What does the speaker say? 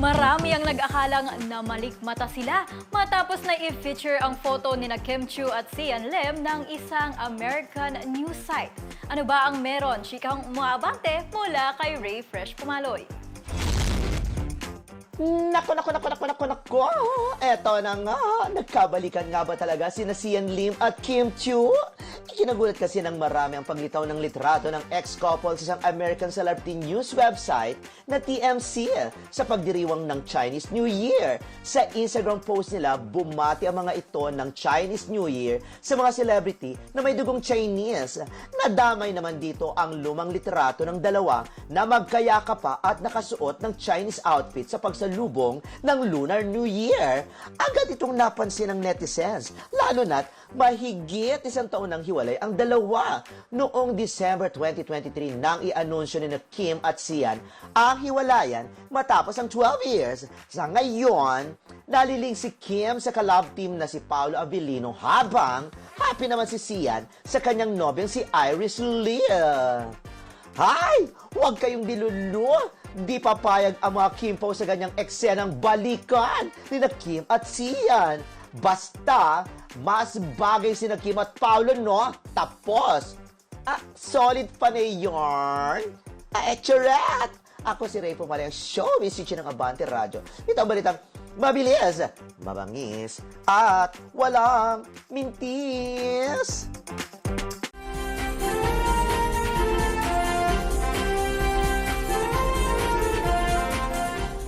Marami ang nag-akalang na malikmata sila matapos na i-feature ang photo ni na Kim Chu at Sian Lim ng isang American news site. Ano ba ang meron? Chikang umaabante mula kay Ray Fresh Pumaloy. Nako, nako, nako, nako, nako, nako. Eto na nga. Nagkabalikan nga ba talaga si Sian Lim at Kim Chu? Ikinagulat kasi ng marami ang paglitaw ng litrato ng ex-couple sa isang American celebrity news website na TMC sa pagdiriwang ng Chinese New Year. Sa Instagram post nila, bumati ang mga ito ng Chinese New Year sa mga celebrity na may dugong Chinese. Nadamay naman dito ang lumang litrato ng dalawa na magkayaka pa at nakasuot ng Chinese outfit sa pagsalubong ng Lunar New Year. Agad itong napansin ng netizens, lalo na't mahigit isang taon ng hiwalay ang dalawa. Noong December 2023 nang i-anunsyo ni Kim at Sian ang hiwalayan matapos ang 12 years. Sa ngayon, naliling si Kim sa kalab team na si Paolo Avellino habang happy naman si Sian sa kanyang nobyang si Iris Leah. Hay! Huwag kayong dilulu! Di papayag ang mga Kimpo sa ganyang eksenang balikan ni na Kim at Sian. Basta, mas bagay si Kim at Paolo, no? Tapos, ah, solid pa na yarn. Ah, echaret! Ako si Ray Pumalay, ang showbiz teacher ng Abante Radio. Ito ang balitang mabilis, mabangis, at walang mintis.